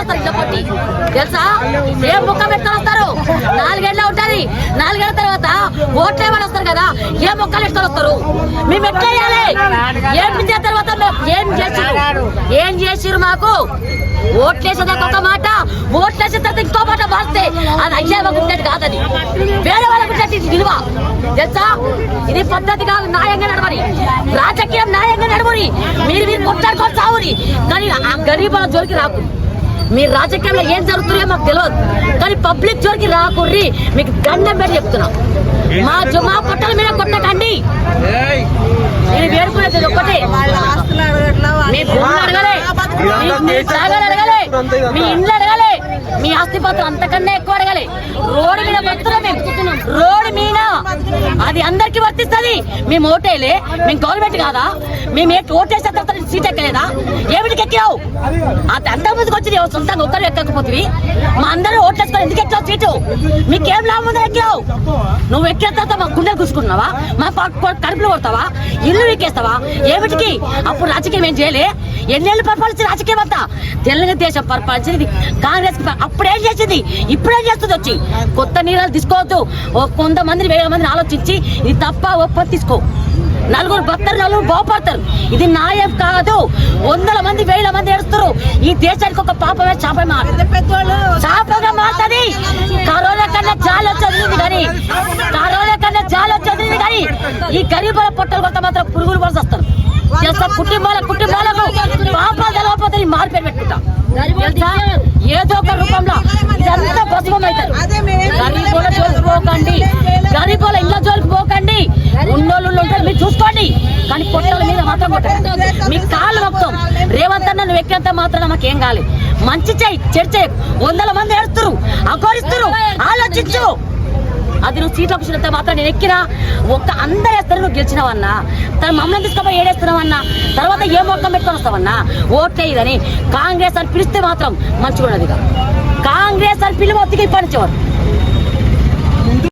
వస్తారు ఇళ్ళ కొట్టి. తెలుసా? ఏం ముఖం పెట్టుకొని వస్తారు? నాలుగేళ్ళ ఉంటది. నాలుగేళ్ళ తర్వాత ఓట్లు ఏమని వస్తారు కదా ఏ మొక్కలు ఇస్తారు వస్తారు? మేము ఎట్లా వేయాలి ఏం చేసిన తర్వాత ఏం చేసిరు ఏం చేసిరు మాకు? ఓట్లేసేదాకా ఒక మాట ఓట్లేసిన తర్వాత ఇంకో మాట మారితే అది అయ్యే ఉండేది కాదని వేరే వాళ్ళ విలువ. తెలుసా? ఇది పద్ధతి కాదు న్యాయంగా నడవని. రాజకీయం న్యాయంగా నడవని. మీరు మీరు కొట్టాడుకొని సావుని కానీ ఆ గరీబుల జోలికి రాకు. మీ రాజకీయంలో ఏం జరుగుతుందో మాకు తెలియదు కానీ పబ్లిక్ జోలికి రాకుర్రి మీకు దండం పెట్టి చెప్తున్నా. మా జో- మా పొట్టల మీద కొట్టకండి. వేడుకునేది ఒకటే మీ భూములు అడగలే. మీ- మీ జాగాలు అడగలే. మీ ఇండ్లు అడగలే. మీ ఆస్తి పత్రం అంతకన్నా ఎక్కువ అడగలే. రోడ్డు మీద బతున్నాం మేము రోడ్డు మీద. అది అందరికి వర్తిస్తుంది. మేము ఓటేలే. మేము గవర్నమెంట్ కాదా? మేము ఏ ఓటేసిన తర్వాత సీట్ ఎక్కలేదా? ఏమిటికి ఎక్కావు అది అంత ముందుకు వచ్చింది సొంతంగా ఒక్కరు ఎక్కకపోతుంది మా అందరూ ఓట్లేసుకొని ఎందుకు ఎక్కావు సీటు? మీకేం లాభం ఉందో ఎక్కావు నువ్వు ఎక్కిన తర్వాత మా గుండెలు కూసుకున్నావా మా కడుపులు కొడతావా? ఇల్లు వీకేస్తావా ఏమిటికి అప్పుడు రాజకీయం ఏం చేయలే? ఎన్నేళ్ళు పరిపాలించిన రాజకీయం అంతా తెలుగుదేశం పరిపాలించింది కాంగ్రెస్ అప్పుడేం చేసింది? ఇప్పుడేం చేస్తుంది వచ్చి? కొత్త నీళ్ళు తీసుకోవద్దు. ఓ కొంతమందిని వేల మందిని ఆలోచించి ఇది తప్ప ఒప్ప తీసుకో. నలుగురు భక్తరు నలుగురు బాగుపడతారు ఇది న్యాయం కాదు. వందల మంది వేల మంది ఏడుస్తారు ఈ దేశానికి ఒక పాపమే మారు శాపంగా మారుతుంది. కరోనా కన్నా జాలి వచ్చేది కానీ కరోనా కన్నా జాలి వచ్చేది కానీ ఈ గరీబుల పొట్టలు కొత్త మాత్రం పురుగులు కుటుంబాల కుటుంబాలకు పాపాలు తెలవకపోతే నీ మార్పు పెట్టుకుంటా? ఏదో ఒక రూపంలో ఇదంతా భస్మం అవుతారు గరీబుల జోలికి పోకండి. గరీబుల ఇళ్ళ జోలికి పోకండి. ఉన్నోళ్ళు ఉంటారు మీరు చూసుకోండి. కానీ పొట్టల మీద మాత్రం కొట్టండి మీ కాళ్ళు మొత్తం రేవంత్ అన్న నువ్వు ఎక్కేంత మాత్రం మాకేం కాలి. మంచి చెయ్యి చెడు చెయ్యి వందల మంది ఏడుస్తారు అఘోరిస్తారు ఆలోచించు. అది నువ్వు సీట్లో కూర్చున్నంత మాత్రం నేను ఎక్కినా ఒక్క అందరు వేస్తారు నువ్వు గెలిచినావన్నా. తను మమ్మల్ని తీసుకొని ఏడేస్తున్నావన్నా. తర్వాత ఏ మొక్కం పెట్టుకొని వస్తావన్నా? ఓట్లే ఇదని కాంగ్రెస్ అని పిలిస్తే మాత్రం మంచిగా ఉన్నదిగా కాంగ్రెస్ అని పిలువ ఒత్తికి పనిచేవారు